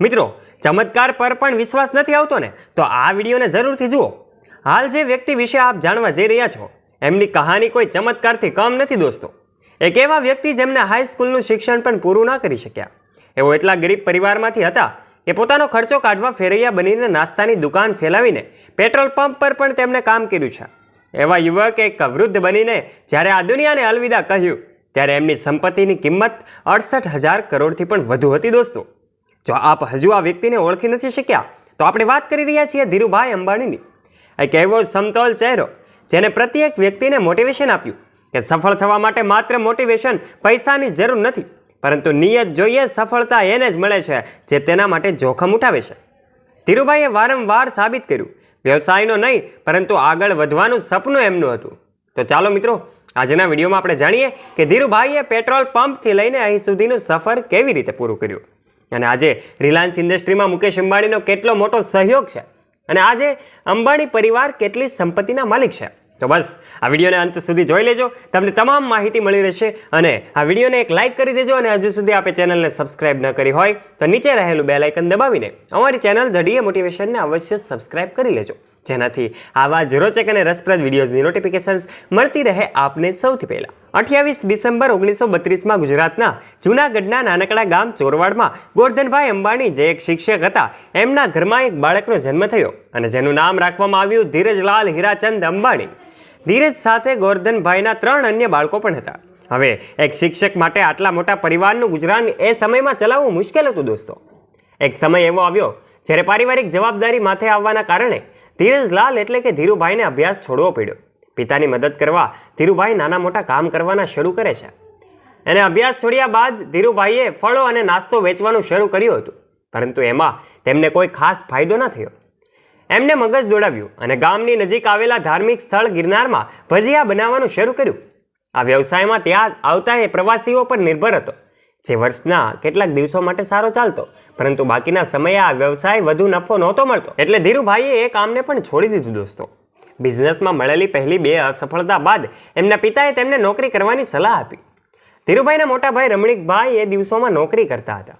મિત્રો, ચમત્કાર પર પણ વિશ્વાસ નથી આવતો ને, તો આ વિડીયોને જરૂરથી જુઓ. હાલ જે વ્યક્તિ વિશે આપ જાણવા જઈ રહ્યા છો, એમની કહાની કોઈ ચમત્કારથી કમ નથી, દોસ્તો. એક એવા વ્યક્તિ જેમને હાઈસ્કૂલનું શિક્ષણ પણ પૂરું ના કરી શક્યા. એવો એટલા ગરીબ પરિવારમાંથી હતા કે પોતાનો ખર્ચો કાઢવા ફેરૈયા બનીને નાસ્તાની દુકાન ફેલાવીને પેટ્રોલ પંપ પર પણ તેમણે કામ કર્યું છે. એવા યુવક એક વૃદ્ધ બનીને જ્યારે આ દુનિયાને અલવિદા કહ્યું, ત્યારે એમની સંપત્તિની કિંમત અડસઠ હજાર કરોડથી પણ વધુ હતી, દોસ્તો. જો આપ હજુ આ વ્યક્તિને ઓળખી નથી શક્યા, તો આપણે વાત કરી રહ્યા છીએ ધીરુભાઈ અંબાણીની. એક એવો સમતોલ ચહેરો જેને પ્રત્યેક વ્યક્તિને મોટિવેશન આપ્યું કે સફળ થવા માટે માત્ર મોટિવેશન પૈસાની જરૂર નથી, પરંતુ નિયત જોઈએ સફળતા એને જ મળે છે જે તેના માટે જોખમ ઉઠાવે છે. ધીરુભાઈએ વારંવાર સાબિત કર્યું, વ્યવસાયનો નહીં, પરંતુ આગળ વધવાનું સપનું એમનું હતું. તો ચાલો મિત્રો, આજના વિડીયોમાં આપણે જાણીએ કે ધીરુભાઈએ પેટ્રોલ પંપથી લઈને અહીં સુધીનું સફર કેવી રીતે પૂરું કર્યું. અને આજે રિલાયન્સ ઇન્ડસ્ટ્રીમાં મુકેશ અંબાણીનો કેટલો મોટો સહયોગ છે? અને આજે અંબાણી પરિવાર કેટલી સંપત્તિના માલિક છે? તો બસ, આ વિડીયોને અંત સુધી જોઈ લેજો. તમને તમામ માહિતી મળી રહેશે અને આ વિડીયોને એક લાઇક કરી દેજો અને હજુ સુધી આપણે ચેનલને સબસ્ક્રાઇબ ન કરી હોય તો નીચે રહેલું બે લાઇકન દબાવીને અમારી ચેનલ ધડીએ મોટિવેશનને અવશ્ય સબસ્ક્રાઇબ કરી લેજો. જેનાથી આવા જ રોચક અને રસપ્રદ વિડીયોઝની નોટિફિકેશન્સ મળતી રહે આપને સૌથી પહેલાં. અઠ્યાવીસ ડિસેમ્બર ઓગણીસો બત્રીસમાં ગુજરાતના જૂનાગઢના નાનકડા ગામ ચોરવાડમાં ગોરધનભાઈ અંબાણી જે એક શિક્ષક હતા, એમના ઘરમાં એક બાળકનો જન્મ થયો અને જેનું નામ રાખવામાં આવ્યું ધીરજલાલ હીરાચંદ અંબાણી. ધીરજ સાથે ગોરધનભાઈના ત્રણ અન્ય બાળકો પણ હતા. હવે એક શિક્ષક માટે આટલા મોટા પરિવારનું ગુજરાન એ સમયમાં ચલાવવું મુશ્કેલ હતું દોસ્તો. એક સમય એવો આવ્યો જ્યારે પારિવારિક જવાબદારી માથે આવવાના કારણે ધીરજલાલ એટલે કે ધીરુભાઈને અભ્યાસ છોડવો પડ્યો. પિતાની મદદ કરવા ધીરુભાઈ નાના મોટા કામ કરવાના શરૂ કરે છે. અને અભ્યાસ છોડ્યા બાદ ધીરુભાઈએ ફળો અને નાસ્તો વેચવાનું શરૂ કર્યું હતું. પરંતુ એમાં તેમને કોઈ ખાસ ફાયદો ન થયો. એમને મગજ દોડાવ્યું અને ગામની નજીક આવેલા ધાર્મિક સ્થળ ગિરનારમાં ભજીયા બનાવવાનું શરૂ કર્યું. આ વ્યવસાયમાં ત્યાં આવતા એ પ્રવાસીઓ પર નિર્ભર હતો, જે વર્ષના કેટલાક દિવસો માટે સારો ચાલતો. પરંતુ બાકીના સમયે આ વ્યવસાય વધુ નફો નહોતો મળતો. એટલે ધીરુભાઈએ એ કામને પણ છોડી દીધું દોસ્તો. બિઝનેસમાં મળેલી પહેલી બે અસફળતા બાદ એમના પિતાએ તેમને નોકરી કરવાની સલાહ આપી. ધીરુભાઈના મોટા ભાઈ રમણીકભાઈ એ દિવસોમાં નોકરી કરતા હતા.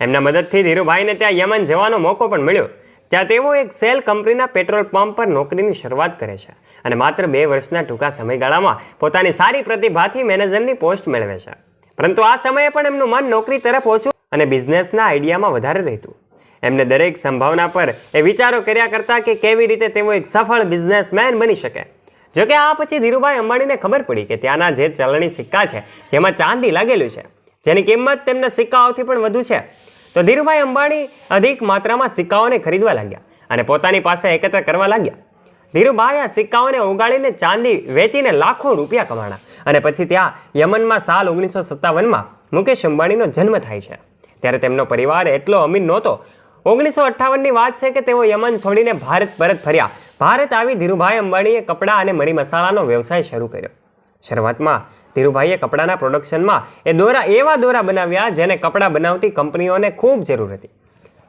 એમના મદદથી ધીરુભાઈને ત્યાં યમન જવાનો મોકો પણ મળ્યો. ત્યાં તેઓ એક સેલ કંપનીના પેટ્રોલ પંપ પર નોકરીની શરૂઆત કરે છે અને માત્ર બે વર્ષના ટૂંકા સમયગાળામાં પોતાની સારી પ્રતિભાથી મેનેજરની પોસ્ટ મેળવે છે. પરંતુ આ સમયે પણ એમનું મન નોકરી તરફ ઓછું અને બિઝનેસના આઈડિયામાં વધારે રહેતું. એમને દરેક સંભાવના પર એ વિચારો કર્યા કરતા કે કેવી રીતે તેઓ એક સફળ બિઝનેસમેન બની શકે. જોકે આ પછી ધીરુભાઈ અંબાણીને ખબર પડી કે ત્યાંના જે ચલણી સિક્કા છે, જેમાં ચાંદી લાગેલું છે, જેની કિંમત તેમના સિક્કાઓથી પણ વધુ છે. તો ધીરુભાઈ અંબાણી અધિક માત્રામાં સિક્કાઓને ખરીદવા લાગ્યા અને પોતાની પાસે એકત્ર કરવા લાગ્યા. ધીરુભાઈ આ સિક્કાઓને ઓગાળીને ચાંદી વેચીને લાખો રૂપિયા કમાણા અને પછી ત્યાં યમનમાં સાલ ઓગણીસો સત્તાવનમાં મુકેશ અંબાણીનો જન્મ થાય છે. ત્યારે તેમનો પરિવાર એટલો અમીર નહોતો. ઓગણીસો અઠ્ઠાવનની વાત છે કે તેઓ યમન છોડીને ભારત પરત ફર્યા. ભારત આવી ધીરુભાઈ અંબાણીએ કપડાં અને મરી મસાલાનો વ્યવસાય શરૂ કર્યો. શરૂઆતમાં ધીરુભાઈએ કપડાના પ્રોડક્શનમાં એ દોરા એવા દોરા બનાવ્યા જેને કપડાં બનાવતી કંપનીઓને ખૂબ જરૂર હતી.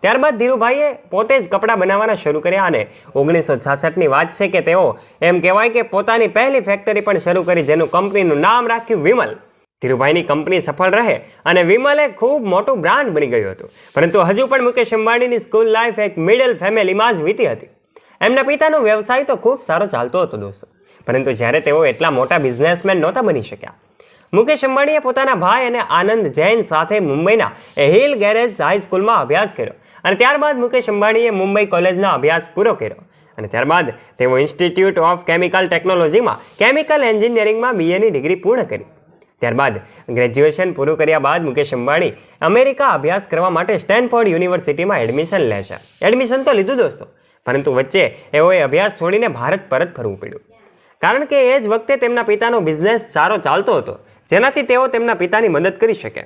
ત્યારબાદ ધીરુભાઈએ પોતે જ કપડાં બનાવવાના શરૂ કર્યા અને ઓગણીસો છાસઠની વાત છે કે તેઓ એમ કહેવાય કે પોતાની પહેલી ફેક્ટરી પણ શરૂ કરી જેનું કંપનીનું નામ રાખ્યું વિમલ. ધીરુભાઈની કંપની સફળ રહે અને વિમલ એક ખૂબ મોટું બ્રાન્ડ બની ગયું હતું. પરંતુ હજુ પણ મુકેશ અંબાણીની સ્કૂલ લાઈફ એક મિડલ ફેમિલીમાં જ વીતી હતી. એમના પિતાનો વ્યવસાય તો ખૂબ સારો ચાલતો હતો દોસ્તો. પરંતુ જ્યારે તેઓ એટલા મોટા બિઝનેસમેન નહોતા બની શક્યા. મુકેશ અંબાણીએ પોતાના ભાઈ અને આનંદ જૈન સાથે મુંબઈના હિલ ગેરેજ હાઈસ્કૂલમાં અભ્યાસ કર્યો અને ત્યારબાદ મુકેશ અંબાણીએ મુંબઈ કોલેજનો અભ્યાસ પૂરો કર્યો. અને ત્યારબાદ તેઓ ઇન્સ્ટિટ્યૂટ ઓફ કેમિકલ ટેકનોલોજીમાં કેમિકલ એન્જિનિયરિંગમાં બીએની ડિગ્રી પૂર્ણ કરી. ત્યારબાદ ગ્રેજ્યુએશન પૂરું કર્યા બાદ મુકેશ અંબાણી અમેરિકા અભ્યાસ કરવા માટે સ્ટેનફોર્ડ યુનિવર્સિટીમાં એડમિશન લે છે. એડમિશન તો લીધું દોસ્તો, પરંતુ વચ્ચે એઓએ અભ્યાસ છોડીને ભારત પરત ફરવું પડ્યું. કારણ કે એ જ વખતે તેમના પિતાનો બિઝનેસ સારો ચાલતો હતો, જેનાથી તેઓ તેમના પિતાની મદદ કરી શકે.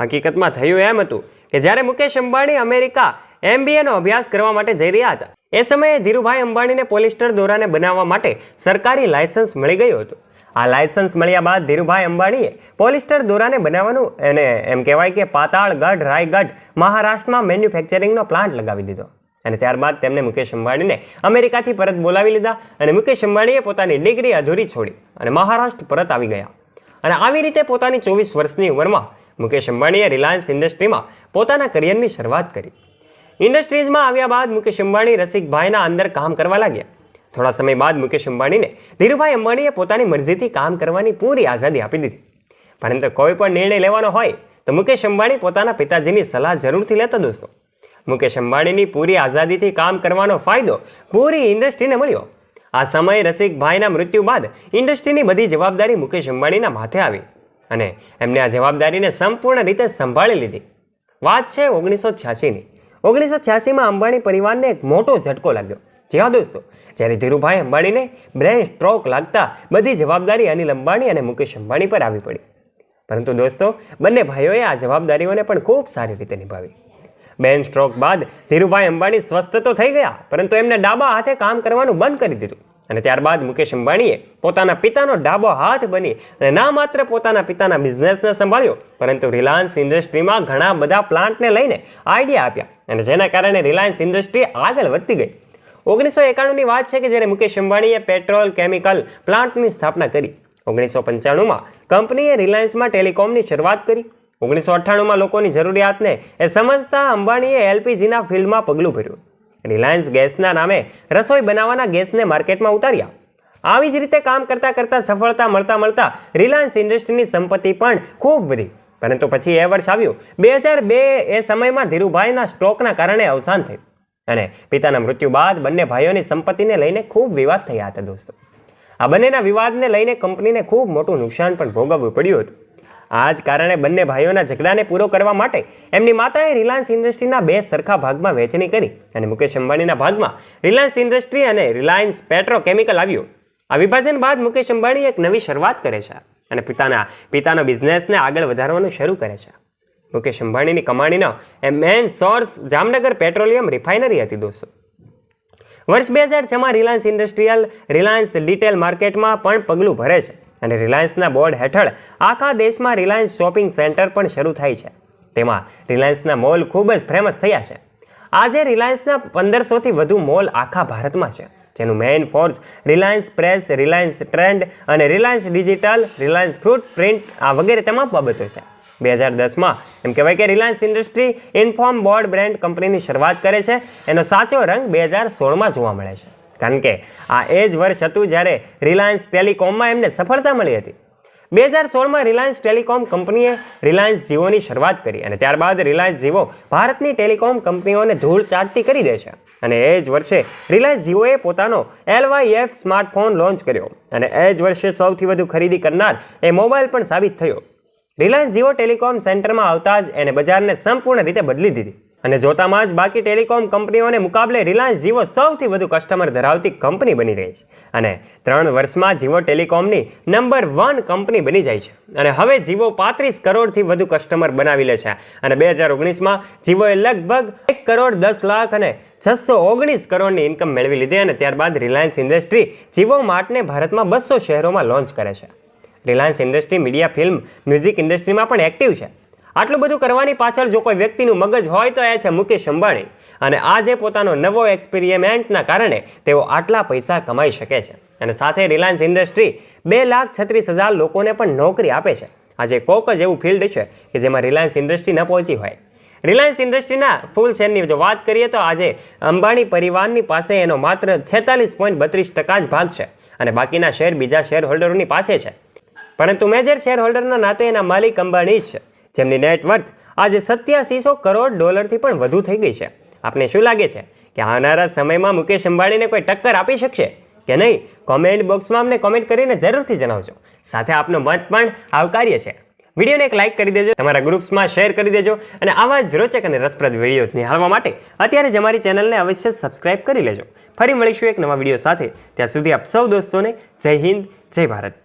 હકીકતમાં થયું એમ હતું કે જ્યારે મુકેશ અંબાણી અમેરિકા એમબીએનો અભ્યાસ કરવા માટે જઈ રહ્યા હતા, એ સમયે ધીરુભાઈ અંબાણીને પોલિસ્ટર દોરાને બનાવવા માટે સરકારી લાયસન્સ મળી ગયું હતું. આ લાયસન્સ મળ્યા બાદ ધીરુભાઈ અંબાણીએ પોલિસ્ટર દોરાને બનાવવાનું અને એમ કહેવાય કે પાતાળગઢ, રાયગઢ, મહારાષ્ટ્રમાં મેન્યુફેક્ચરિંગનો પ્લાન્ટ લગાવી દીધો. અને ત્યારબાદ તેમણે મુકેશ અંબાણીને અમેરિકાથી પરત બોલાવી લીધા અને મુકેશ અંબાણીએ પોતાની ડિગ્રી અધૂરી છોડી અને મહારાષ્ટ્ર પરત આવી ગયા. અને આવી રીતે પોતાની ચોવીસ વર્ષની ઉંમરમાં મુકેશ અંબાણીએ રિલાયન્સ ઇન્ડસ્ટ્રીમાં પોતાના કરિયરની શરૂઆત કરી. ઇન્ડસ્ટ્રીઝમાં આવ્યા બાદ મુકેશ અંબાણી રસિકભાઈના અંદર કામ કરવા લાગ્યા. થોડા સમય બાદ મુકેશ અંબાણીને ધીરુભાઈ અંબાણીએ પોતાની મરજીથી કામ કરવાની પૂરી આઝાદી આપી દીધી. પરંતુ કોઈ પણ નિર્ણય લેવાનો હોય તો મુકેશ અંબાણી પોતાના પિતાજીની સલાહ જરૂરથી લેતા દોસ્તો. મુકેશ અંબાણીની પૂરી આઝાદીથી કામ કરવાનો ફાયદો પૂરી ઇન્ડસ્ટ્રીને મળ્યો. આ સમયે રસિકભાઈના મૃત્યુ બાદ ઇન્ડસ્ટ્રીની બધી જવાબદારી મુકેશ અંબાણીના માથે આવી અને એમને આ જવાબદારીને સંપૂર્ણ રીતે સંભાળી લીધી. વાત છે ઓગણીસો છ્યાસીની. ઓગણીસો છ્યાસીમાં અંબાણી પરિવારને એક મોટો ઝટકો લાગ્યો. જી હા દોસ્તો, જ્યારે ધીરુભાઈ અંબાણીને બ્રેન સ્ટ્રોક લાગતા બધી જવાબદારી અનિલ અંબાણી અને મુકેશ અંબાણી પર આવી પડી. પરંતુ દોસ્તો, બંને ભાઈઓએ આ જવાબદારીઓને પણ ખૂબ સારી રીતે નિભાવી. બેન સ્ટ્રોક બાદ ધીરુભાઈ અંબાણી સ્વસ્થ તો થઈ ગયા, પરંતુ એમને ડાબા હાથે કામ કરવાનું બંધ કરી દીધું. અને ત્યારબાદ મુકેશ અંબાણીએ પોતાના પિતાનો ડાબો હાથ બની અને ના માત્ર પોતાના પિતાના બિઝનેસને સંભાળ્યો, પરંતુ રિલાયન્સ ઇન્ડસ્ટ્રીમાં ઘણા બધા પ્લાન્ટને લઈને આઈડિયા આપ્યા. અને જેના કારણે રિલાયન્સ ઇન્ડસ્ટ્રી આગળ વધતી ગઈ. ઓગણીસો એકાણુંની વાત છે કે જ્યારે મુકેશ અંબાણીએ પેટ્રોલ, કેમિકલ પ્લાન્ટની સ્થાપના કરી. ઓગણીસો પંચાણુંમાં કંપનીએ રિલાયન્સમાં ટેલિકોમની શરૂઆત કરી. ઓગણીસો અઠ્ઠાણુંમાં લોકોની જરૂરિયાતને એ સમજતા અંબાણીએ એલપીજીના ફિલ્ડમાં પગલું ભર્યું. રિલાયન્સ ગેસના નામે રસોઈ બનાવવાના ગેસને માર્કેટમાં ઉતાર્યા. આવી જ રીતે કામ કરતાં કરતાં સફળતા મળતા મળતા રિલાયન્સ ઇન્ડસ્ટ્રીની સંપત્તિ પણ ખૂબ વધી. પરંતુ પછી એ વર્ષ આવ્યું. બે હજાર બે એ સમયમાં ધીરુભાઈના સ્ટ્રોકના કારણે અવસાન થયું. અને પિતાના મૃત્યુ બાદ બંને ભાઈઓની સંપત્તિને લઈને ખૂબ વિવાદ થયા હતા દોસ્તો. આ બંનેના વિવાદને લઈને કંપનીને ખૂબ મોટું નુકસાન પણ ભોગવવું પડ્યું હતું. આ જ કારણે બંને ભાઈઓના ઝઘડાને પૂરો કરવા માટે એમની માતાએ રિલાયન્સ ઇન્ડસ્ટ્રીના બે સરખા ભાગમાં વહેંચણી કરી અને મુકેશ અંબાણીના ભાગમાં રિલાયન્સ ઇન્ડસ્ટ્રી અને રિલાયન્સ પેટ્રોકેમિકલ આવ્યું. આ વિભાજન બાદ મુકેશ અંબાણી એક નવી શરૂઆત કરે છે અને પિતાના, પિતાનો બિઝનેસને આગળ વધારવાનું શરૂ કરે છે. મુકેશ અંબાણીની કમાણીનો એ main source Jamnagar petroleum refinery હતી દોસ્તો. વર્ષ બે હજાર છમાં રિલાયન્સ ઇન્ડસ્ટ્રીયલ રિલાયન્સ રિટેલ માર્કેટમાં પણ પગલું ભરે છે અને રિલાયન્સના બોર્ડ હેઠળ આખા દેશમાં રિલાયન્સ શોપિંગ સેન્ટર પણ શરૂ થાય છે. તેમાં રિલાયન્સના મોલ ખૂબ જ ફેમસ થયા છે. આજે રિલાયન્સના પંદરસોથી વધુ મોલ આખા ભારતમાં છે, જેનું main force Reliance press Reliance trend અને Reliance digital Reliance fruit print આ વગેરે તમામ બાબતો છે. બે હજાર દસમાં. એમ કહેવાય કે Reliance industry inform board brand કંપનીની શરૂઆત કરે છે. એનો સાચો રંગ બે હજાર સોળમાં જોવા મળે છે. કારણ કે આ એ જ વર્ષ હતું જ્યારે રિલાયન્સ ટેલિકોમમાં એમને સફળતા મળી હતી. બે હજાર સોળમાં રિલાયન્સ ટેલિકોમ કંપનીએ રિલાયન્સ જીઓની શરૂઆત કરી અને ત્યારબાદ રિલાયન્સ જીઓ ભારતની ટેલિકોમ કંપનીઓને ધૂળ ચાટતી કરી દે છે. અને એ જ વર્ષે રિલાયન્સ જીઓએ પોતાનો એલવાયએફ સ્માર્ટફોન લોન્ચ કર્યો. અને એ જ વર્ષે સૌથી વધુ ખરીદી કરનાર એ મોબાઈલ પણ સાબિત થયો. રિલાયન્સ જીઓ ટેલિકોમ સેન્ટરમાં આવતા જ એને બજારને સંપૂર્ણ રીતે બદલી દીધી. અને જોતામાં જ બાકી ટેલિકોમ કંપનીઓને મુકાબલે રિલાયન્સ જીઓ સૌથી વધુ કસ્ટમર ધરાવતી કંપની બની રહી છે. અને ત્રણ વર્ષમાં જીઓ ટેલિકોમની નંબર વન કંપની બની જાય છે. અને હવે જીઓ પાંત્રીસ કરોડથી વધુ કસ્ટમર બનાવી લે છે. અને બે હજાર ઓગણીસમાં જીઓએ લગભગ એક કરોડ દસ લાખ અને છસો ઓગણીસ કરોડની ઇન્કમ મેળવી લીધી. અને ત્યારબાદ રિલાયન્સ ઇન્ડસ્ટ્રી જીઓ માર્ટને ભારતમાં બસો શહેરોમાં લોન્ચ કરે છે. Reliance industry media film, music ઇન્ડસ્ટ્રીમાં પણ એક્ટિવ છે. આટલું બધું કરવાની પાછળ જો કોઈ વ્યક્તિનું મગજ હોય તો એ છે મુકેશ અંબાણી. અને આજે પોતાનો નવો એક્સપેરિમેન્ટના કારણે તેઓ આટલા પૈસા કમાઈ શકે છે. અને સાથે રિલાયન્સ ઇન્ડસ્ટ્રી બે લાખ છત્રીસ હજાર લોકોને પણ નોકરી આપે છે. આજે કોક જ એવું ફિલ્ડ છે કે જેમાં રિલાયન્સ ઇન્ડસ્ટ્રી ન પહોંચી હોય. રિલાયન્સ ઇન્ડસ્ટ્રીના ફૂલ શેરની જો વાત કરીએ તો આજે અંબાણી પરિવારની પાસે એનો માત્ર છેતાલીસ પોઈન્ટ બત્રીસ ટકા જ ભાગ છે. અને બાકીના શેર બીજા શેર હોલ્ડરોની પાસે છે. પરંતુ મેજર શેર હોલ્ડરના નાતે એના માલિક અંબાણી જ છે. જેમની નેટવર્થ આજે સત્યાસીસો કરોડ ડોલરથી પણ વધુ થઈ ગઈ છે. આપને શું લાગે છે? કે આવનારા સમયમાં મુકેશ અંબાણીને કોઈ ટક્કર આપી શકશે? કે નહીં? કોમેન્ટ બોક્સમાં અમને કોમેન્ટ કરીને જરૂરથી જણાવજો. સાથે આપનો મત પણ આવકાર્ય છે વિડીયોને એક લાઇક કરી દેજો, તમારા ગ્રુપ્સમાં શેર કરી દેજો અને આવા જ રોચક અને રસપ્રદ વીડિયો નિહાળવા માટે અત્યારે જ અમારી ચેનલને અવશ્ય સબસ્ક્રાઇબ કરી લેજો. ફરી મળીશું એક નવા વીડિયો સાથે. ત્યાં સુધી આપ સૌ દોસ્તોને જય હિન્દ, જય ભારત.